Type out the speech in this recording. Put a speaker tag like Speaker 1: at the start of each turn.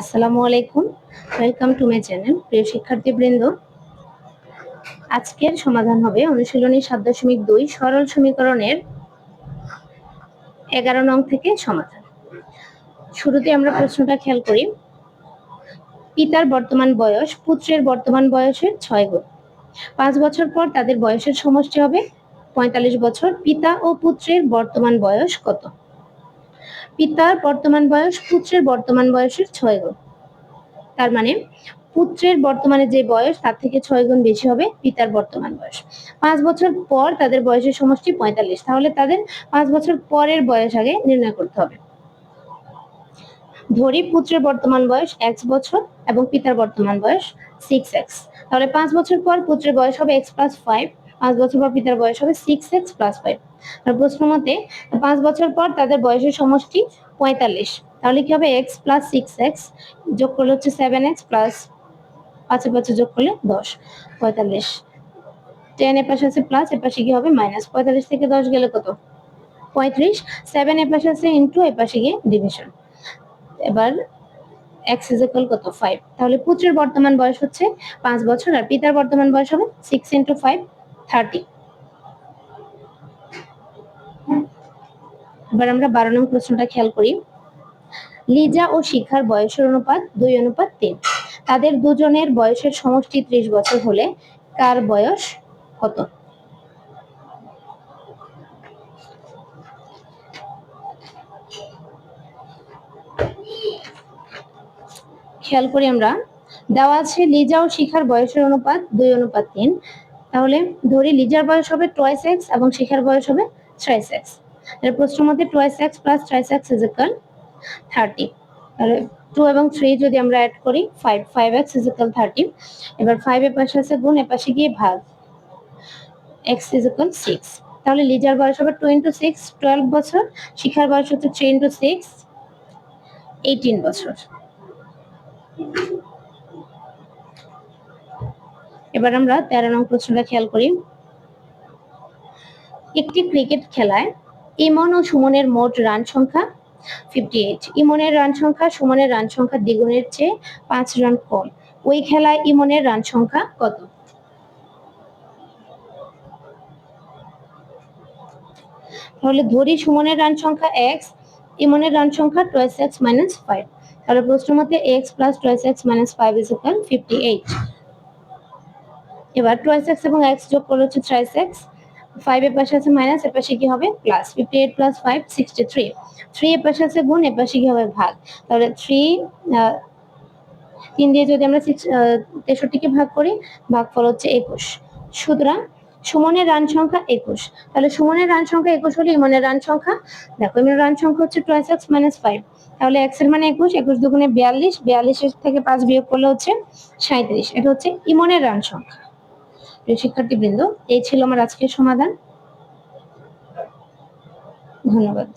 Speaker 1: আসসালামু আলাইকুম। Welcome to my channel প্রিয় শিক্ষার্থীবৃন্দ। আজকের সমাধান হবে অনুশীলনী সাত দশমিক দুই, সরল সমীকরণের এগারো নং থেকে সমাধান। শুরুতে আমরা প্রশ্নটা খেয়াল করি। পিতার বর্তমান বয়স পুত্রের বর্তমান বয়সের ছয় গুণ। পাঁচ বছর পর তাদের বয়সের সমষ্টি হবে পঁয়তাল্লিশ বছর। পিতা ও পুত্রের বর্তমান বয়স কত? পিতার বর্তমান বয়স পুত্রের বর্তমান বয়সের ছয় গুণ। তার মানে পুত্রের বর্তমানে যে বয়স, তার থেকে ছয় গুণ বেশি হবে পিতার বর্তমান বয়স। পাঁচ বছর পর তাদের বয়সের সমষ্টি পঁয়তাল্লিশ। তাহলে তাদের পাঁচ বছর পরের বয়স আগে নির্ণয় করতে হবে। ধরি পুত্রের বর্তমান বয়স এক্স বছর এবং পিতার বর্তমান বয়স সিক্স এক্স তাহলে পাঁচ বছর পর পুত্রের বয়স হবে এক্স প্লাস ফাইভ পাঁচ বছর পর পিতার বয়স হবে সিক্স এক্স প্লাস ফাইভ আর প্রশ্ন মতে, পাঁচ বছর পর তাদের বয়সের সমষ্টি পঁয়তাল্লিশ। তাহলে কি হবে? এক্স প্লাস সিক্স এক্স যোগ করলে হচ্ছে সেভেন এক্স প্লাস পাঁচের পাঁচে যোগ করলে দশ। পঁয়তাল্লিশ। টেন এ পাশে আছে প্লাস এ পাশে কি হবে? মাইনাস পঁয়তাল্লিশ থেকে দশ গেলে কত? পঁয়ত্রিশ। সেভেন এ পাশে আছে ইন্টু এ পাশে গিয়ে ডিভিশন এবার এক্স ইজ ইকুয়াল কত? ফাইভ তাহলে পুত্রের বর্তমান বয়স হচ্ছে পাঁচ বছর আর পিতার বর্তমান বয়স হবে সিক্স ইন্টু ফাইভ থার্টি। এবার আমরা বারো নং প্রশ্নটা খেয়াল করি। লিজা ও শিখার বয়সের অনুপাত দুই, অনুপাত তিন। তাদের দুজনের বয়সের সমষ্টি ত্রিশ বছর হলে কার বয়স কত? খেয়াল করি আমরা। দেওয়া আছে লিজা ও শিখার বয়সের অনুপাত দুই, অনুপাত তিন। তাহলে ধরি লিজার বয়স হবে টোয়াইস এক্স এবং শিখার বয়স হবে থ্রাইস এক্সের প্রশ্ন মধ্যে twice X plus thrice X is equal thirty তাহলে টু এবং থ্রি যদি আমরা অ্যাড করি five five X is equal thirty এবার ফাইভ এর পাশে আছে গুণ, এর পাশে গিয়ে ভাগ। এক্স ইজ ইকাল সিক্স তাহলে লিজার বয়স হবে টু ইন্টু সিক্স টুয়েলভ বছর। শিখার বয়স হচ্ছে থ্রি ইন্টু সিক্স এইটিন বছর। এবার আমরা তেরো নং প্রশ্নটা খেয়াল করি। একটি ক্রিকেট খেলায় ইমন ও সুমনের মোট রান সংখ্যা ফিফটি এইট ইমনের রান সংখ্যা, সুমনের রান সংখ্যা দ্বিগুণের চেয়ে পাঁচ রান কম। ওই খেলায় ইমনের রান সংখ্যা কত? তাহলে ধরি সুমনের রান সংখ্যা এক্স ইমনের রান সংখ্যা টুয়েলভ এক্স মাইনাস ফাইভ তাহলে প্রশ্ন মতে X plus twelve X minus five is equal fifty eight এবার টুয়েলভ এক্স এবং এক্স যোগ করলে হচ্ছে থ্রাইস এক্স ফাইভ এর পাশে আছে মাইনাস এর পাশে কি হবে? Plus fifty eight plus five sixty three three এর পাশে আছে গুণ, এর পাশে কি হবে? ভাগ। তাহলে থ্রি তিন দিয়ে যদি আমরা তেষট্টিকে ভাগ করি, ভাগফল হচ্ছে একুশ। সুতরাং সুমনের রান সংখ্যা একুশ। তাহলে সুমনের রান সংখ্যা একুশ হলে ইমনের রান সংখ্যা, দেখো, ইমনের রান সংখ্যা হচ্ছে টুয়েলভ এক্স মাইনাস ফাইভ তাহলে এক্সের মানে একুশ একুশ দুগুণে বিয়াল্লিশ, বিয়াল্লিশের থেকে পাঁচ বিয়োগ করলে হচ্ছে সাঁত্রিশ এটা হচ্ছে ইমনের রান সংখ্যা। প্রিয় শিক্ষার্থীবৃন্দ এই ছিল আমার আজকের সমাধান। ধন্যবাদ।